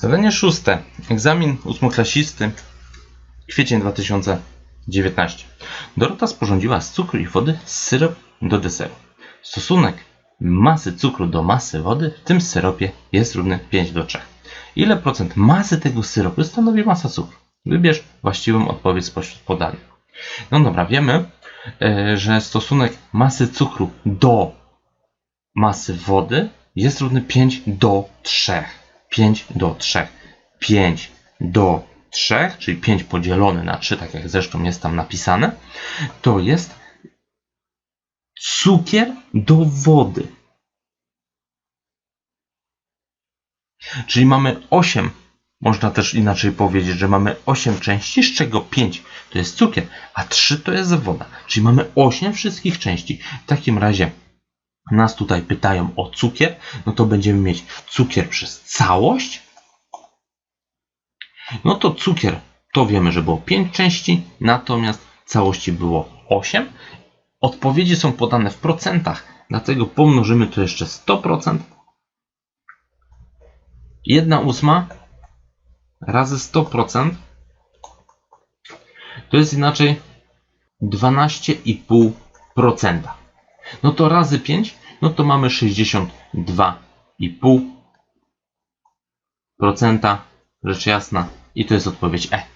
Zadanie szóste. Egzamin ósmoklasisty. Kwiecień 2019. Dorota sporządziła z cukru i wody syrop do deseru. Stosunek masy cukru do masy wody w tym syropie jest równy 5 do 3. Ile procent masy tego syropu stanowi masa cukru? Wybierz właściwą odpowiedź spośród podanych. No dobra, wiemy, e, że stosunek masy cukru do masy wody jest równy 5 do 3. 5 do 3. 5 do 3, czyli 5 podzielone na 3, tak jak zresztą jest tam napisane, to jest cukier do wody. Czyli mamy 8, można też inaczej powiedzieć, że mamy 8 części, z czego 5 to jest cukier, a 3 to jest woda. Czyli mamy 8 wszystkich części. W takim razie nas tutaj pytają o cukier, no to będziemy mieć cukier przez całość. No to cukier to wiemy, że było 5 części, natomiast całości było 8. Odpowiedzi są podane w procentach, dlatego pomnożymy to jeszcze 100%. 1 ósma razy 100% to jest inaczej 12,5%. No to razy 5, no to mamy 62,5%. Rzecz jasna. I to jest odpowiedź E.